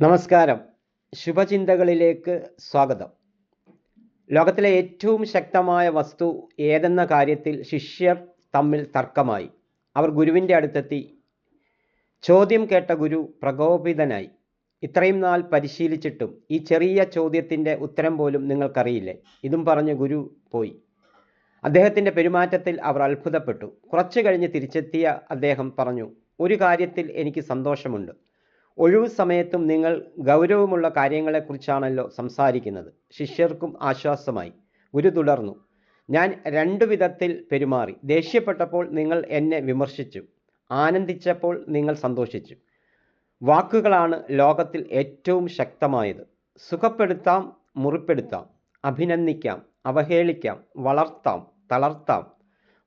നമസ്കാരം. ശുഭചിന്തകളിലേക്ക് സ്വാഗതം. ലോകത്തിലെ ഏറ്റവും ശക്തമായ വസ്തു ഏതെന്ന കാര്യത്തിൽ ശിഷ്യർ തമ്മിൽ തർക്കമായി. അവർ ഗുരുവിന്റെ അടുത്തെത്തി. ചോദ്യം കേട്ട ഗുരു പ്രകോപിതനായി. ഇത്രയും നാൾ പരിശീലിച്ചിട്ടും ഈ ചെറിയ ചോദ്യത്തിന്റെ ഉത്തരം പോലും നിങ്ങൾക്കറിയില്ലേ? ഇതും പറഞ്ഞ് ഗുരു പോയി. അദ്ദേഹത്തിന്റെ പെരുമാറ്റത്തിൽ അവർ അത്ഭുതപ്പെട്ടു. കുറച്ചു കഴിഞ്ഞ് തിരിച്ചെത്തിയ അദ്ദേഹം പറഞ്ഞു ഒരു കാര്യത്തിൽ എനിക്ക് സന്തോഷമുണ്ട്. ഒഴിവു സമയത്തും നിങ്ങൾ ഗൗരവമുള്ള കാര്യങ്ങളെക്കുറിച്ചാണല്ലോ സംസാരിക്കുന്നത്. ശിഷ്യർക്കും ആശ്വാസമായി. ഗുരു തുടർന്നു ഞാൻ രണ്ടു വിധത്തിൽ പെരുമാറി. ദേഷ്യപ്പെട്ടപ്പോൾ നിങ്ങൾ എന്നെ വിമർശിച്ചു. ആനന്ദിച്ചപ്പോൾ നിങ്ങൾ സന്തോഷിച്ചു. വാക്കുകളാണ് ലോകത്തിൽ ഏറ്റവും ശക്തമായത്. സുഖപ്പെടുത്താം മുറിപ്പെടുത്താം. അഭിനന്ദിക്കാം അവഹേളിക്കാം വളർത്താം തളർത്താം.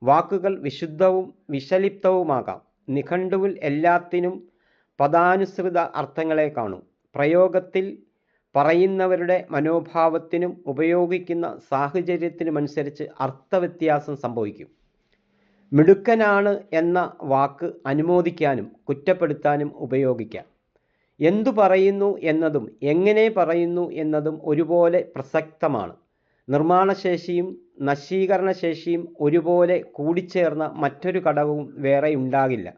വാക്കുകൾ വിശുദ്ധവും വിഷലിപ്തവുമാകാം. നിഘണ്ടുവിൽ എല്ലാത്തിനും പദാനുസൃത അർത്ഥങ്ങളെ കാണും. പ്രയോഗത്തിൽ പറയുന്നവരുടെ മനോഭാവത്തിനും ഉപയോഗിക്കുന്ന സാഹചര്യത്തിനുമനുസരിച്ച് അർത്ഥവ്യത്യാസം സംഭവിക്കും. മിടുക്കനാണ് എന്ന വാക്ക് അനുമോദിക്കാനും കുറ്റപ്പെടുത്താനും ഉപയോഗിക്കാം. എന്തു പറയുന്നു എന്നതും എങ്ങനെ പറയുന്നു എന്നതും ഒരുപോലെ പ്രസക്തമാണ്. നിർമ്മാണശേഷിയും നശീകരണശേഷിയും ഒരുപോലെ കൂടിച്ചേർന്ന മറ്റൊരു ഘടകവും വേറെ ഉണ്ടാകില്ല.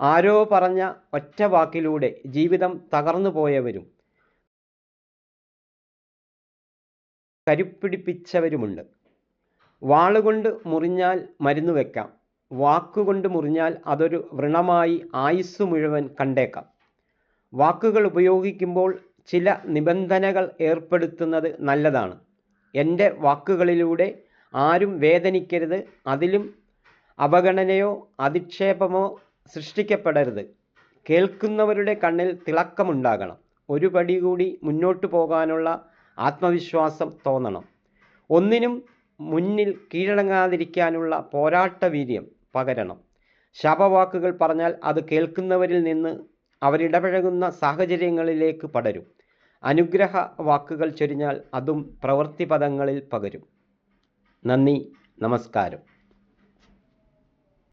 ആരോ പറഞ്ഞ ഒറ്റ വാക്കിലൂടെ ജീവിതം തകർന്നു പോയവരും കരുപ്പിടിപ്പിച്ചവരുമുണ്ട്. വാളുകൊണ്ട് മുറിഞ്ഞാൽ മരുന്ന് വെക്കാം. വാക്കുകൊണ്ട് മുറിഞ്ഞാൽ അതൊരു വ്രണമായി ആയുസ് മുഴുവൻ കണ്ടേക്കാം. വാക്കുകൾ ഉപയോഗിക്കുമ്പോൾ ചില നിബന്ധനകൾ ഏർപ്പെടുത്തുന്നത് നല്ലതാണ്. എന്റെ വാക്കുകളിലൂടെ ആരും വേദനിക്കരുത്. അതിലും അവഗണനയോ അധിക്ഷേപമോ സൃഷ്ടിക്കപ്പെടരുത്. കേൾക്കുന്നവരുടെ കണ്ണിൽ തിളക്കമുണ്ടാകണം. ഒരു പടി കൂടി മുന്നോട്ട് പോകാനുള്ള ആത്മവിശ്വാസം തോന്നണം. ഒന്നിനും മുന്നിൽ കീഴടങ്ങാതിരിക്കാനുള്ള പോരാട്ട വീര്യം പകരണം. ശാപവാക്കുകൾ പറഞ്ഞാൽ അത് കേൾക്കുന്നവരിൽ നിന്ന് അവരിടപഴകുന്ന സാഹചര്യങ്ങളിലേക്ക് പടരും. അനുഗ്രഹ വാക്കുകൾ ചൊരിഞ്ഞാൽ അതും പ്രവൃത്തി പദങ്ങളിൽ പകരും. നന്ദി. നമസ്കാരം.